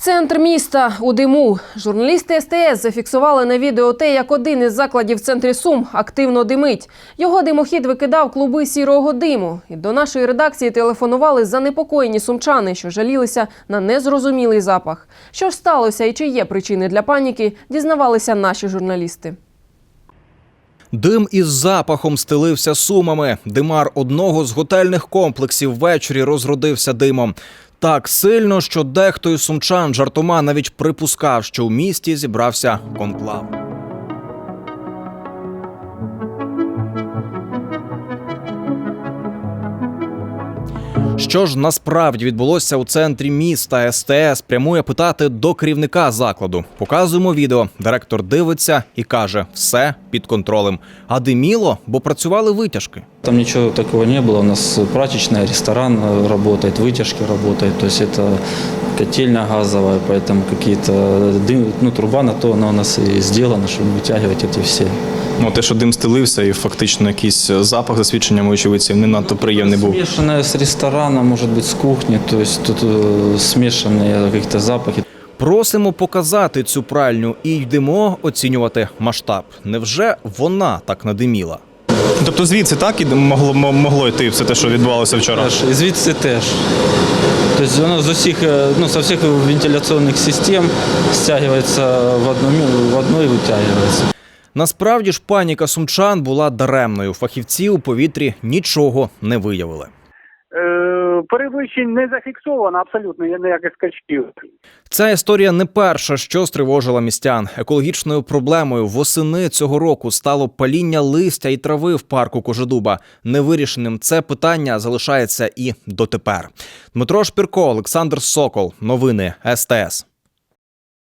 Центр міста у диму. Журналісти СТС зафіксували на відео те, як один із закладів в центрі Сум активно димить. Його димохід викидав клуби сірого диму. І до нашої редакції телефонували занепокоєні сумчани, що жалілися на незрозумілий запах. Що ж сталося і чи є причини для паніки, дізнавалися наші журналісти. Дим із запахом стелився сумами. Димар одного з готельних комплексів ввечері розродився димом. Так сильно, що дехто із сумчан жартома навіть припускав, що у місті зібрався конклав. Що ж насправді відбулося у центрі міста СТС, прямує питати до керівника закладу. Показуємо відео. Директор дивиться і каже: все під контролем. А диміло, бо працювали витяжки. Там ничего такого не было. У нас прачечная, ресторан э, работает, вытяжки работают. То есть это котельная газовая, поэтому какие-то дым, ну, труба на то она у нас и сделана, чтобы вытягивать эти все. Ну, те, що дим стелився, і фактично якийсь запах за свідченнями очевидців не надто приємний був. Смешанная с ресторана, может быть, с кухни, то есть тут э, смешанные какие-то запахи. Просимо показати цю пральню і йдемо оцінювати масштаб. Невже вона так надиміла? Тобто звідси так і могло, мо- могло йти все те, що відбувалося вчора. Теж, і звідси теж. Тобто воно з усіх, е, ну, со всіх вентиляційних систем стягується в одну, мі- в одну і витягується. Насправді ж паніка сумчан була даремною. Фахівці у повітрі нічого не виявили. Е, перевищень не зафіксовано абсолютно ніяких скачків. Ця історія не перша, що стривожила містян. Екологічною проблемою восени цього року стало паління листя і трави в парку Кожедуба. Невирішеним це питання залишається і дотепер. Дмитро Шпірко, Олександр Сокол. Новини СТС.